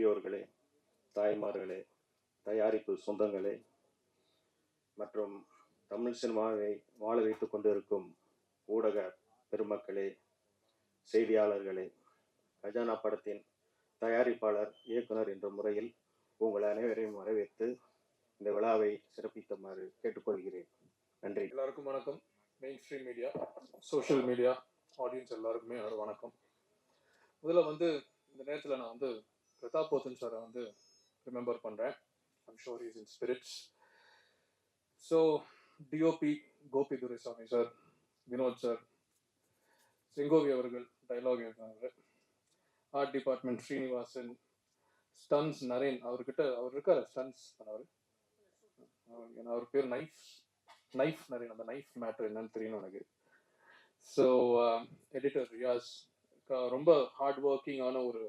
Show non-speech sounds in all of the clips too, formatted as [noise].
பெரியோர்களே தாய்மார்களே தயாரிப்பு சொந்தங்களே மற்றும் தமிழ் சினிமாவை வாழ வைத்துக் கொண்டிருக்கும் ஊடக பெருமக்களே செய்தியாளர்களே கஜானா படத்தின் தயாரிப்பாளர் இயக்குனர் என்ற முறையில் உங்கள் அனைவரையும் வரவேற்று இந்த விழாவை சிறப்பிக்குமாறு கேட்டுக்கொள்கிறேன். நன்றி. எல்லாருக்கும் வணக்கம். Mainstream media social media audience எல்லாருக்குமே வணக்கம். முதல்ல வந்து இந்த நேரத்தில் நான் வந்து பிரதாப் போத்தன் சாரை வந்து ரிமெம்பர் பண்ணுறேன் I'm sure is in spirits so DOP Gopi Duraisamy sir Vinoth sir Sengovi அவர்கள் டைலாக் எழுதினாங்க art department Srinivasan stunts Naren அவர்கிட்ட அவர் இருக்கார் ஸ்டன்ஸ் பண்ணவர். அவர் பேர் நைஃப் நைஃப் நரேன் அந்த நைஃப் மேட்ரு என்னன்னு தெரியும் எனக்கு. ஸோ எடிட்டர் ரியாஸ் ரொம்ப ஹார்ட் ஒர்க்கிங்கான ஒரு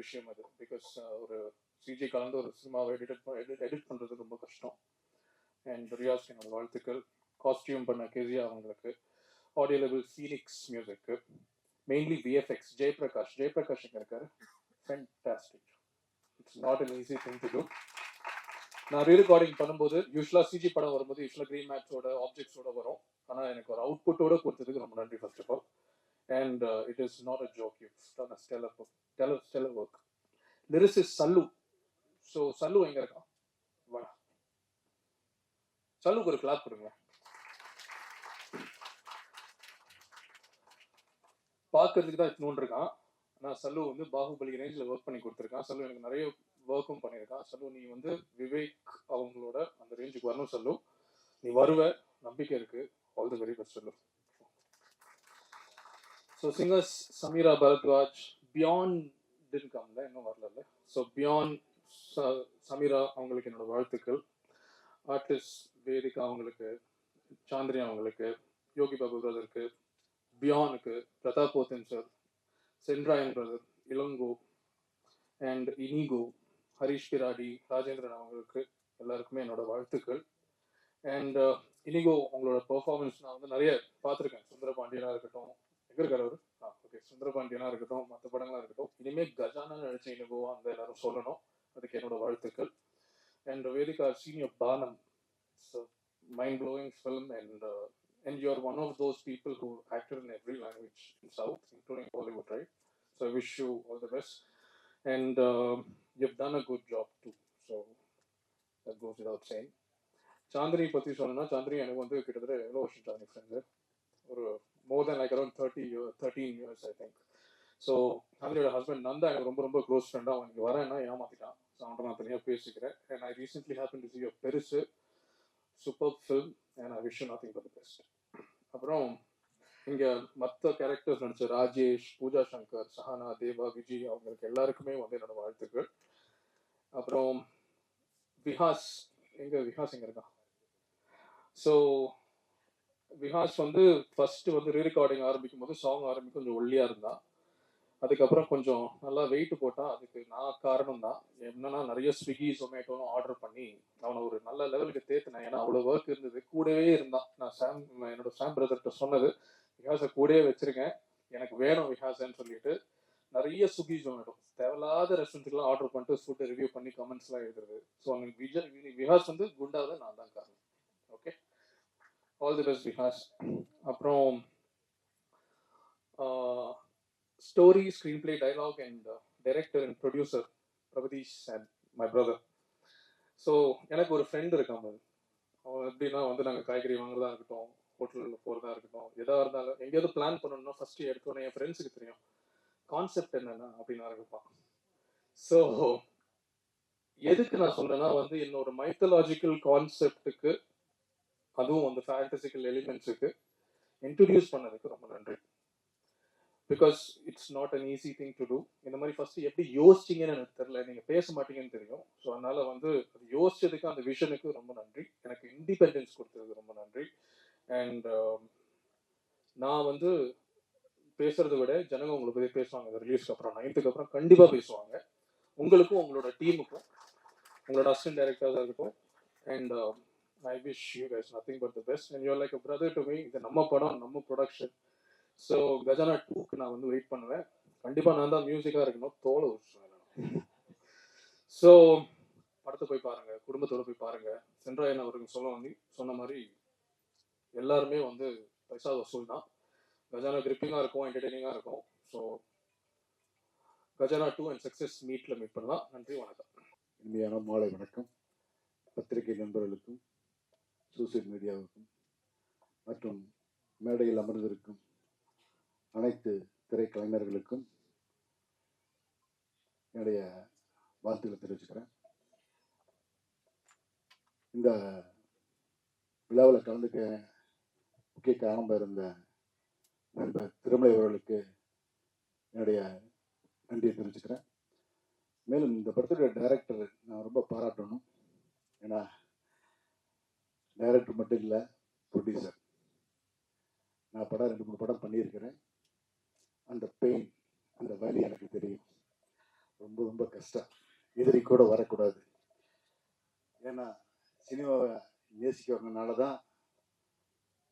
விஷயம் அது. பிகாஸ் uh, ஒரு சிஜி கலந்து ஒரு சினிமாவை எடிட் எடிட் எடிட் பண்ணுறது ரொம்ப கஷ்டம். அண்ட் ரியாஸ் என்னோட வாழ்த்துக்கள். காஸ்டியூம் பண்ண கேசியா அவங்களுக்கு. ஆடியோ லெவல் சீனிக்ஸ் மியூசிக்கு மெயின்லி விஎஃப்எக்ஸ் ஜெயபிரகாஷ் ஜெயபிரகாஷ் இங்கே இருக்காரு? Fantastic it's not an easy thing to do நான் ரீரெக்கார்டிங் பண்ணும்போது யூஸ்வலாக சிஜி படம் வரும்போது யூஸ்வலாக க்ரீன் மேட்ஸோட ஆப்ஜெக்ட்ஸோட வரும். ஆனால் எனக்கு ஒரு அவுட்புட்டோட கொடுத்ததுக்கு ரொம்ப நன்றி first of all and it is not a joke you done a stellar stellar, stellar work. Lyricist Sallu so Sallu எங்க இருக்கான் வா. சல்லுக்கு ஒரு கிளாப் கொடுங்க. பார்க்கறதுக்கு தான் இத்தினூன் இருக்கான். ஆனால் சல்லு வந்து பாகுபலி ரேஞ்சில் ஒர்க் பண்ணி கொடுத்துருக்கான். சல்லு எனக்கு நிறைய ஒர்க்கும் பண்ணியிருக்கான். சல்லு நீ வந்து விவேக் அவங்களோட அந்த ரேஞ்சுக்கு வரணும் சல்லு நீ வருவ. நம்பிக்கை இருக்கு. All the very best Sallu so singers Sameera Bharadwaj beyond டின் கம்ல இன்னும் வரல ஸோ பியாண்ட் சமீரா அவங்களுக்கு என்னோட வாழ்த்துக்கள். ஆர்டிஸ்ட் வேதிகா அவங்களுக்கு சாந்திரி அவங்களுக்கு யோகி பாபு பிரதருக்கு பியானுக்கு Prathap Pothen sir Sendrayan brother Ilango and Inigo Harish Peradi Rajendran அவங்களுக்கு எல்லாருக்குமே என்னோட வாழ்த்துக்கள். அண்ட் இனிகோ uh, உங்களோட பெர்ஃபார்மன்ஸ் நான் வந்து நிறைய பார்த்துருக்கேன். சுந்தரபாண்டியனா இருக்கட்டும் எங்க இருக்காரு அவரு ஓகே சுந்தரபாண்டியனா இருக்கட்டும் மற்ற படங்களா இருக்கட்டும் இனிமே கஜானா நடிச்ச இனிகோவா அந்த எல்லாரும் சொல்லணும் அதுக்கு என்னோட வாழ்த்துக்கள் அண்ட் வேதிகா சீனியர் பானம் mind blowing film and and you're one of those people who acted in every language in South, including Bollywood, right? So I wish you all the best. And um you've done a good job too. So that goes without saying. Chandini பற்றி சொல்லணும்னா சாந்தினி எனக்கு வந்து கிட்டத்தட்ட எவ்வளோ வருஷம் Chandini friend ஒரு more than like around thirty year thirteen years I think so சாந்தினியோட husband Nanda எனக்கு ரொம்ப ரொம்ப க்ளோஸ் ஃப்ரெண்டாக அவன் இங்கே வரேன்னா ஏமாத்திட்டான். ஸோ அவன்கிட்ட நான் தனியாக பேசிக்கிறேன். And I recently happen to see Perusu super film and I wish you nothing for the best அப்புறம் இங்கே மற்ற கேரக்டர்ஸ் நடிச்ச ராஜேஷ் பூஜா சங்கர் சஹானா தேவா விஜய் அவங்களுக்கு எல்லாருக்குமே வந்து என்னோட வாழ்த்துக்கள். அப்புறம் விஹாஸ் எங்க விஹாஸ் எங்க இருக்கான்? ஸோ விகாஷ் வந்து ஃபர்ஸ்ட் வந்து ரீரெக்கார்டிங் ஆரம்பிக்கும் போது சாங் ஆரம்பிக்கும் கொஞ்சம் ஒல்லியா இருந்தான் அதுக்கப்புறம் கொஞ்சம் நல்லா வெயிட் போட்டான் அதுக்கு நான் காரணம் தான். என்னன்னா நிறைய ஸ்விக்கி ஜொமேட்டோன்னு ஆர்டர் பண்ணி அவனை ஒரு நல்ல லெவலுக்கு தேத்தினேன். ஏன்னா அவ்வளோ ஒர்க் இருந்தது. கூடவே இருந்தான் நான் சாம் என்னோட சாம் பிரதர்கிட்ட சொன்னது விகாஸை கூடவே வச்சிருக்கேன். எனக்கு வேணும் விகாசன்னு சொல்லிட்டு. நிறைய ஸ்விக்கி ஜொமேட்டோ தேவையில்லாத ரெஸ்டாரண்ட்டுக்குலாம் ஆர்டர் பண்ணிட்டு ஃபுட்டை ரிவ்யூ பண்ணி கமெண்ட்ஸ்லாம் எழுதுறது. ஸோ விஜய் விகாஸ் வந்து குண்டாவது நான் தான் காரணம். ஆல் தி பெஸ்ட் விகாஸ் அப்புறம் story screenplay dialogue and director and producer Prabatheesh and my brother so எனக்கு ஒரு ஃப்ரெண்ட் இருக்காங்க அவன் எப்படின்னா வந்து நாங்கள் காய்கறி வாங்குறதா இருக்கட்டும் ஹோட்டலில் போகிறதா இருக்கட்டும் எதாக இருந்தாலும் எங்கேயாவது பிளான் பண்ணணும்னா ஃபர்ஸ்ட் எடுத்தோன்னே என் ஃப்ரெண்ட்ஸுக்கு தெரியும். கான்செப்ட் என்னென்ன அப்படின்னு இருப்பான் ஸோ எதுக்கு நான் சொல்றேன்னா வந்து என்னோட மைத்தலாஜிக்கல் கான்செப்டுக்கு அதுவும் அந்த ஃபேண்டசிக்கல் எலிமெண்ட்ஸுக்கு இன்ட்ரடியூஸ் பண்ணதுக்கு ரொம்ப நன்றி. Because it's not an easy thing to do இந்த மாதிரி ஃபர்ஸ்ட் எப்படி யோசிச்சீங்கன்னு எனக்கு தெரியல. நீங்கள் பேச மாட்டீங்கன்னு தெரியும். ஸோ அதனால வந்து அது யோசிச்சதுக்கு அந்த விஷனுக்கு ரொம்ப நன்றி. எனக்கு இண்டிபெண்டன்ஸ் கொடுத்ததுக்கு ரொம்ப நன்றி. அண்ட் um, நான் வந்து பேசுறதை விட ஜனங்க உங்களை பற்றி பேசுவாங்க. ரிலீஸ்க்கு அப்புறம் நைன்த்துக்கு அப்புறம் கண்டிப்பாக பேசுவாங்க. உங்களுக்கும் உங்களோட டீமுக்கும் உங்களோட அசிஸ்டன்ட் டைரக்டர்ஸாக இருக்கட்டும். And I you guys nothing but the best and you're like a brother to me இது நம்ம படம் நம்ம ப்ரொடக்ஷன் ஸோ கஜானா டூக்கு நான் வந்து வெயிட் பண்ணுவேன். கண்டிப்பாக நான் தான் மியூசிக்காக இருக்கணும். தோலை உரிச்சுவேன் ஸோ [laughs] படத்தை போய் பாருங்க. குடும்பத்தோட போய் பாருங்க. சென்ட்ராயன் அவருக்கு சொல்ல வந்து சொன்ன மாதிரி எல்லாருமே வந்து பைசா வசூல் தான். கஜானா கிரிப்பிங்காக இருக்கும் என்டர்டெய்னிங்காக இருக்கும். So Gajana two and success மீட்டில் மீட் பண்ணலாம். நன்றி வணக்கம். இனிமையான மாலை வணக்கம். பத்திரிகை நண்பர்களுக்கும் சோசியல் மீடியாவுக்கும் மற்றும் மேடையில் அமர்ந்திருக்கும் அனைத்து திரைக்கலைஞர்களுக்கும் என்னுடைய வாழ்த்துக்களை தெரிவிச்சுக்கிறேன். இந்த விழாவில் கலந்துக்க முக்கிய காரணமாக இருந்த நண்பர் திருமலை அவர்களுக்கு என்னுடைய நன்றியை தெரிவிச்சுக்கிறேன். மேலும் இந்த படத்துடைய டைரக்டர் நான் ரொம்ப பாராட்டணும். ஏன்னா டைரக்டர் மட்டும் இல்லை ப்ரொடியூசர் நான் படம் ரெண்டு மூணு படம் பண்ணியிருக்கிறேன். அந்த பெயின் அந்த வலி எனக்கு தெரியும். ரொம்ப ரொம்ப கஷ்டம். எதிரி கூட வரக்கூடாது. ஏன்னா சினிமாவை நேசிக்கிறவங்கனால தான்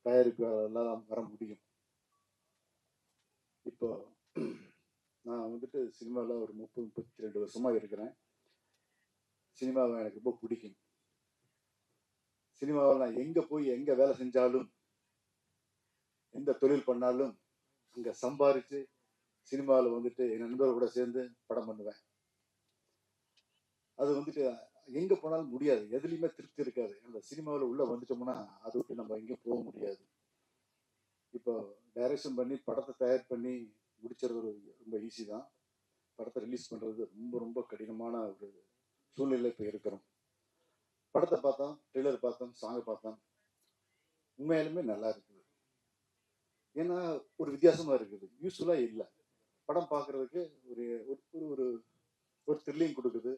தயாரிப்பாளர்லாம் வர முடியும். இப்போ நான் வந்துட்டு சினிமாவில் ஒரு முப்பது முப்பத்தி ரெண்டு வருஷமாக இருக்கிறேன். சினிமாவை எனக்கு ரொம்ப பிடிக்கும். சினிமாவில் நான் எங்கே போய் எங்கே வேலை செஞ்சாலும் எந்த தொழில் பண்ணாலும் அங்கே சம்பாரித்து சினிமாவில் வந்துட்டு என் நண்பர்கள் கூட சேர்ந்து படம் பண்ணுவேன். அது வந்துட்டு எங்கே போனாலும் முடியாது. எதுலேயுமே திருப்தி இருக்காது. அந்த சினிமாவில் உள்ளே வந்துட்டோம்னா அதை விட்டு நம்ம எங்கேயும் போக முடியாது. இப்போ டைரக்ஷன் பண்ணி படத்தை தயார் பண்ணி முடிச்சிறது ரொம்ப ஈஸி தான். படத்தை ரிலீஸ் பண்ணுறது ரொம்ப ரொம்ப கடினமான ஒரு சூழ்நிலை இப்போ இருக்கிறோம். படத்தை பார்த்தோம் ட்ரெய்லர் பார்த்தோம் சாங்கை பார்த்தோம். உண்மையாலுமே நல்லா இருக்குது. ஏன்னா ஒரு வித்தியாசமாக இருக்குது. யூஸ்ஃபுல்லாக இல்லை. படம் பார்க்குறதுக்கு ஒரு ஒரு ஒரு ஒரு த்ரில்லிங் கொடுக்குது.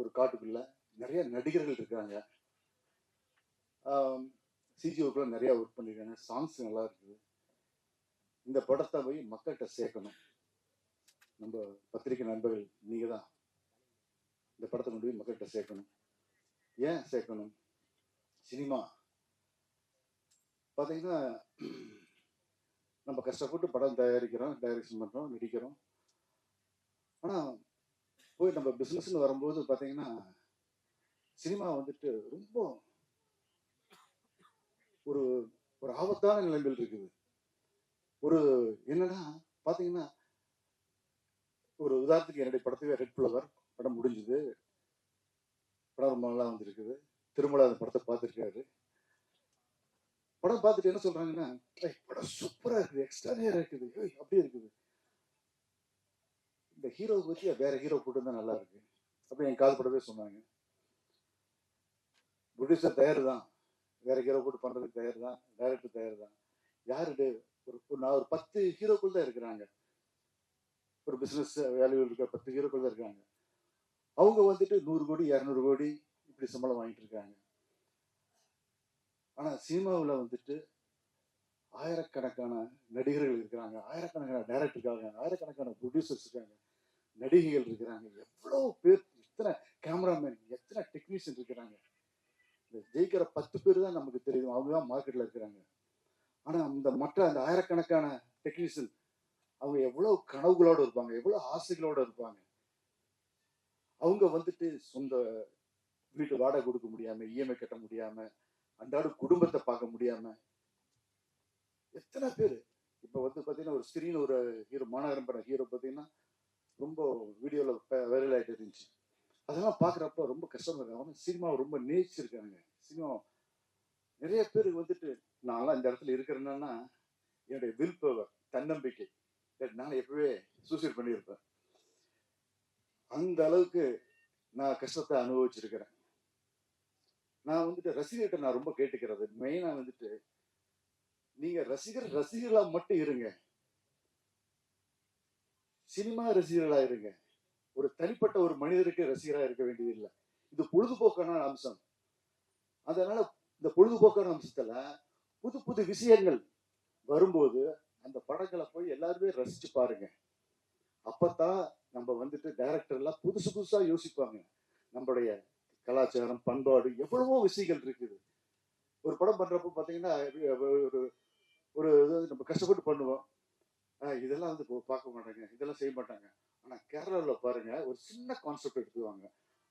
ஒரு காட்டுக்குள்ள நிறைய நடிகர்கள் இருக்காங்க. சிஜி ஒர்க்ல நிறையா ஒர்க் பண்ணியிருக்காங்க. சாங்ஸ் நல்லா இருக்குது. இந்த படத்தை போய் மக்கள்கிட்ட சேர்க்கணும். நம்ம பத்திரிகை நண்பர்கள் நீங்கள் தான் இந்த படத்தை கொண்டு போய் மக்கள்கிட்ட சேர்க்கணும். ஏன் சேர்க்கணும்? சினிமா. பார்த்தீங்கன்னா நம்ம கஷ்டப்பட்டு படம் தயாரிக்கிறோம் டைரக்ஷன் பண்ணுறோம் நடிக்கிறோம். ஆனால் போய் நம்ம பிஸ்னஸ்னு வரும்போது பார்த்தீங்கன்னா சினிமா வந்துட்டு ரொம்ப ஒரு ஒரு ஆபத்தான நிலைமையில் இருக்குது. ஒரு என்னன்னா பார்த்தீங்கன்னா ஒரு உதாரணத்துக்கு என்னுடைய படத்துக்கு ரெட் ஃப்ளவர் படம் முடிஞ்சுது. படம் ரொம்ப நல்லா வந்திருக்குது. திருமலா அந்த படத்தை பார்த்துருக்காரு. படம் பார்த்துட்டு என்ன சொல்றாங்கன்னா படம் சூப்பரா இருக்குது எக்ஸ்ட்ரானியரா இருக்குது. ஏய், அப்படியே இருக்குது. இந்த ஹீரோ பத்தி வேற ஹீரோ போட்டு நல்லா இருக்கு. அப்படி என் காது படவே சொன்னாங்க. ப்ரொடியூசர் தயார் தான் வேற ஹீரோ போட்டு பண்றதுக்கு தயார் தான் டைரக்டர் தயார் தான் யாரு ஒரு நான் ஒரு பத்து ஹீரோக்குள் தான் இருக்கிறாங்க. ஒரு பிஸ்னஸ் வேல்யூ இருக்க பத்து ஹீரோக்குள் தான் இருக்காங்க. அவங்க வந்துட்டு நூறு கோடி இரநூறு கோடி இப்படி சம்பளம் வாங்கிட்டு இருக்காங்க ஆனா சினிமாவில் வந்துட்டு ஆயிரக்கணக்கான நடிகர்கள் இருக்கிறாங்க. ஆயிரக்கணக்கான டைரக்டர் இருக்காங்க. ஆயிரக்கணக்கான ப்ரொடியூசர்ஸ் இருக்காங்க. நடிகைகள் இருக்கிறாங்க. எவ்வளோ பேர் எத்தனை கேமராமேன் எத்தனை டெக்னீஷியன் இருக்கிறாங்க. இந்த ஜெயிக்கிற பத்து பேர் தான் நமக்கு தெரியும். அவங்க தான் மார்க்கெட்டில் இருக்கிறாங்க. ஆனால் இந்த மற்ற அந்த ஆயிரக்கணக்கான டெக்னீஷியன் அவங்க எவ்வளோ கனவுகளோடு இருப்பாங்க. எவ்வளோ ஆசைகளோடு இருப்பாங்க. அவங்க வந்துட்டு சொந்த வீட்டு வாடகை கொடுக்க முடியாம இஎம்ஐ கட்ட முடியாம அன்றாட குடும்பத்தை பார்க்க முடியாம எத்தனை பேர்? இப்ப வந்து பாத்தீங்கன்னா ஒரு ஸ்கிரீன் ஒரு ஹீரோ மாநகரம் படம் ஹீரோ பாத்தீங்கன்னா ரொம்ப வீடியோல வைரல் ஆயிட்டு இருந்துச்சு. அதெல்லாம் பாக்குறப்ப ரொம்ப கஷ்டமா இருக்கு. அவங்க சினிமாவை ரொம்ப நேசிச்சிருக்காங்க சினிமா நிறைய பேர் வந்துட்டு நான்லாம் இந்த இடத்துல இருக்கிறேன்னா என்னுடைய வில் பவர் தன்னம்பிக்கை நான் எப்பவே சூசைட் பண்ணியிருப்பேன். அந்த அளவுக்கு நான் கஷ்டத்தை அனுபவிச்சிருக்கிறேன். நான் வந்துட்டு ரசிகர்கிட்ட நான் ரொம்ப கேட்டுக்கிறது. மெயினா வந்துட்டு நீங்க ரசிகர் ரசிகர்களா மட்டும் இருங்க. சினிமா ரசிகர்களா இருங்க. ஒரு தனிப்பட்ட ஒரு மனிதருக்கு ரசிகரா இருக்க வேண்டியது இல்லை இது பொழுதுபோக்கான அம்சம். அதனால இந்த பொழுதுபோக்கான அம்சத்துல புது புது விஷயங்கள் வரும்போது அந்த படங்களை போய் எல்லாருமே ரசிச்சு பாருங்க. அப்பத்தான் நம்ம வந்துட்டு டைரக்டர் எல்லாம் புதுசு புதுசா யோசிப்பாங்க. நம்மளுடைய கலாச்சாரம் பண்பாடு எவ்வளவோ விஷயங்கள் இருக்குது. ஒரு படம் பண்றப்ப பாத்தீங்கன்னா ஒரு ஒரு இது நம்ம கஷ்டப்பட்டு பண்ணுவோம். இதெல்லாம் வந்து பார்க்க மாட்டாங்க. இதெல்லாம் செய்ய மாட்டாங்க. ஆனா கேரளாவில் பாருங்க ஒரு சின்ன கான்செப்ட் எடுத்துவாங்க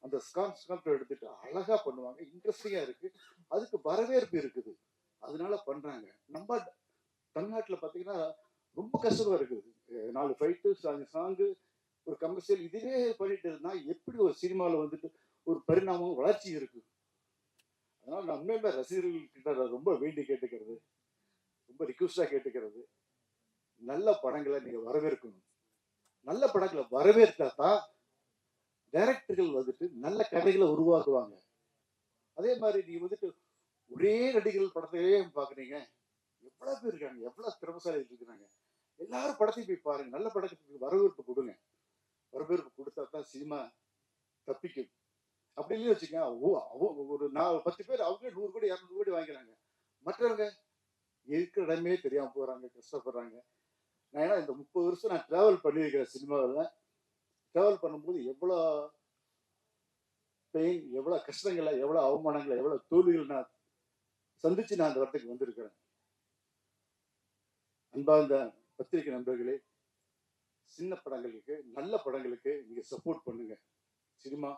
அந்த கான்செப்ட் எடுத்துட்டு அழகா பண்ணுவாங்க. இன்ட்ரெஸ்டிங்கா இருக்கு. அதுக்கு வரவேற்பு இருக்குது. அதனால பண்றாங்க. நம்ம தமிழ்நாட்டில் பாத்தீங்கன்னா ரொம்ப கஷ்டமா இருக்குது. நாலு ஃபைட்டு சாங்கு ஒரு கமர்ஷியல் இதுவே பண்ணிட்டு இருந்தா எப்படி ஒரு சினிமாவில் வந்துட்டு ஒரு பரிணாமம் வளர்ச்சி இருக்கு? அதனால நான் உண்மையுமே ரசிகர்கள் கிட்ட ரொம்ப வேண்டி கேட்டுக்கிறது ரொம்ப ரிக்வஸ்டாக கேட்டுக்கிறது. நல்ல படங்களை நீங்கள் வரவேற்கணும். நல்ல படங்களை வரவேற்கா தான் டைரக்டர்கள் வந்துட்டு நல்ல கதைகளை உருவாக்குவாங்க. அதே மாதிரி நீங்கள் வந்துட்டு ஒரே நடிகர்கள் படத்தையே பார்க்குறீங்க. எவ்வளோ பேர் இருக்காங்க? எவ்வளோ திறமசாலிகள் இருக்கிறாங்க? எல்லாரும் படத்தையும் போய் பாருங்க. நல்ல படத்துக்கு வரவேற்பு கொடுங்க. வரவேற்பு கொடுத்தா தான் சினிமா தப்பிக்கும். அப்படி இல்லைன்னு வச்சுக்கோங்க ஓ- அவ- ஒரு நான் பத்து பேர் அவங்க நூறு கோடி இரநூறு கோடி வாங்கிக்கிறாங்க. மற்றவங்க இருக்கிற இடமே தெரியாம போறாங்க கஷ்டப்படுறாங்க. நான் ஏன்னா இந்த முப்பது வருஷம் நான் டிராவல் பண்ணியிருக்கிறேன் சினிமாவில் டிராவல் பண்ணும்போது எவ்வளோ பெயின் எவ்வளோ கஷ்டங்களை எவ்வளோ அவமானங்களை எவ்வளோ தோல்விகள் நான் சந்திச்சு நான் அந்த இடத்துக்கு வந்திருக்கிறேன். அன்பாக இந்த பத்திரிகை நண்பர்களே சின்ன படங்களுக்கு நல்ல படங்களுக்கு நீங்கள் சப்போர்ட் பண்ணுங்க. சினிமா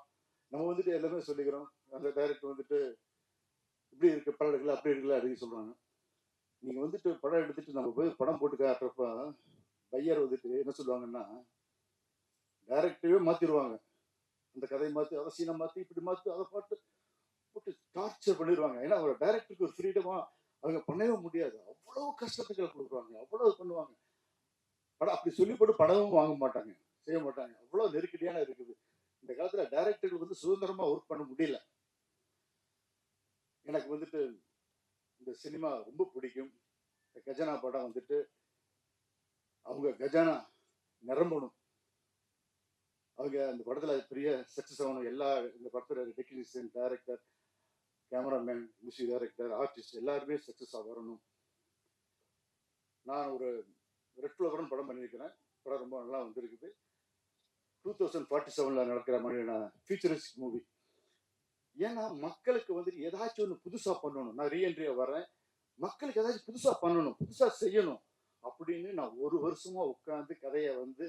நம்ம வந்துட்டு எல்லாமே சொல்லிக்கிறோம். அந்த டைரக்டர் வந்துட்டு இப்படி இருக்கு படம் எடுக்கல அப்படி எடுக்கல அப்படின்னு சொல்கிறாங்க நீங்கள் வந்துட்டு படம் எடுத்துட்டு நம்ம போய் படம் போட்டு காட்டுறப்ப பையர் வந்துட்டு என்ன சொல்லுவாங்கன்னா டைரக்டரே மாற்றிடுவாங்க அந்த கதையை மாற்றி அதை சீனை மாற்றி இப்படி மாற்றி அதை பாட்டு போட்டு டார்ச்சர் பண்ணிடுவாங்க. ஏன்னா ஒரு டைரக்டருக்கு ஒரு ஃப்ரீடமாக அவங்க பண்ணவே முடியாது. அவ்வளவு கஷ்டத்துக்களை கொடுக்குறாங்க? அவ்வளவு பண்ணுவாங்க? படம் அப்படி சொல்லி போட்டு படமும் வாங்க மாட்டாங்க. செய்ய மாட்டாங்க. அவ்வளவு நெருக்கடியான இருக்குது. இந்த காலத்துல டைரக்டர்கள் வந்து சுதந்திரமா ஒர்க் பண்ண முடியல. எனக்கு வந்துட்டு இந்த சினிமா ரொம்ப பிடிக்கும். இந்த கஜானா படம் வந்துட்டு அவங்க கஜானா நிரம்பணும். அவங்க அந்த படத்துல பெரிய சக்சஸ் ஆகணும். எல்லா இந்த படத்துல technician director cameraman music director artist எல்லாருமே சக்சஸ் வரணும். நான் ஒரு ரெட் ஃப்ளவர்னு படம் பண்ணியிருக்கிறேன். படம் ரொம்ப நல்லா வந்திருக்குது. டூ தௌசண்ட் ஃபார்ட்டி செவனில் நடக்கிற மாதிரியான ஃபியூச்சரிஸ்ட் மூவி ஏன்னா மக்களுக்கு வந்துட்டு ஏதாச்சும் ஒன்று புதுசாக பண்ணணும். நான் ரீஎன்ட்ரியாக வரேன் மக்களுக்கு ஏதாச்சும் புதுசாக பண்ணணும் புதுசாக செய்யணும் அப்படின்னு நான் ஒரு வருஷமாக உட்காந்து கதையை வந்து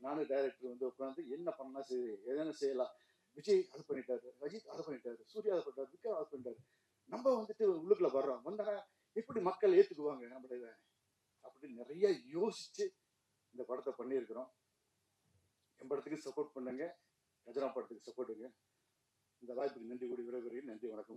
நானும் டைரக்டர் வந்து உட்காந்து என்ன பண்ணலாம் சரி எதனா செய்யலாம். விஜய் அது பண்ணிட்டாரு ரஜித் அது பண்ணிட்டாரு சூர்யா அதை பண்ணிட்டாரு விக்ரம் அது பண்ணிட்டாரு. நம்ம வந்துட்டு உள்ளுக்குள்ள வர்றோம். வந்தா எப்படி மக்கள் ஏற்றுக்குவாங்க நம்மள இதை? அப்படின்னு நிறைய யோசிச்சு இந்த படத்தை பண்ணியிருக்கிறோம். என் படத்துக்கு சப்போர்ட் பண்ணுங்க. கஜனா படத்துக்கு சப்போர்ட்டுங்க இந்த வாய்ப்புக்கு நன்றி கூடி விரைவில் நன்றி வணக்கம். வாழ்த்து